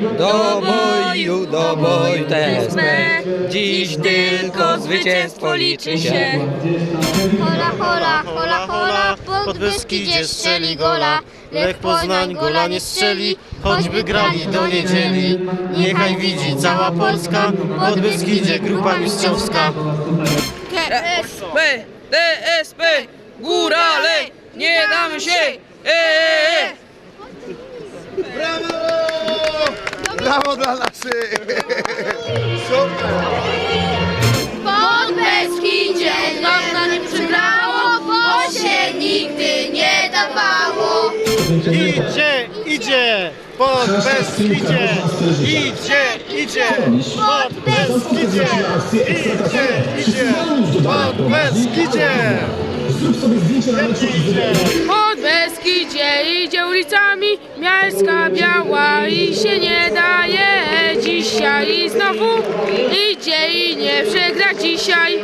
Do boju, do boju TSP. Dziś tylko zwycięstwo liczy się. Hola, hola, hola, hola, pod Beskidzie strzeli gola. Lech Poznań gola nie strzeli, choćby grali do niedzieli. Niechaj widzi cała Polska, pod Beskidzie grupa mistrzowska. DSP, DSP, górale, nie damy się! Eee! Brawo dla naszych! Super! Pod Beskidzie dawno nie przegrało, bo się nigdy nie dawało. Idzie, idzie, pod Beskidzie, idzie, idzie, pod Beskidzie, idzie, idzie, pod Beskidzie. Świetnie idzie. Pod Beskidzie idzie ulicami Miarska Biała i się nie dzisiaj znowu idzie i nie przegra dzisiaj.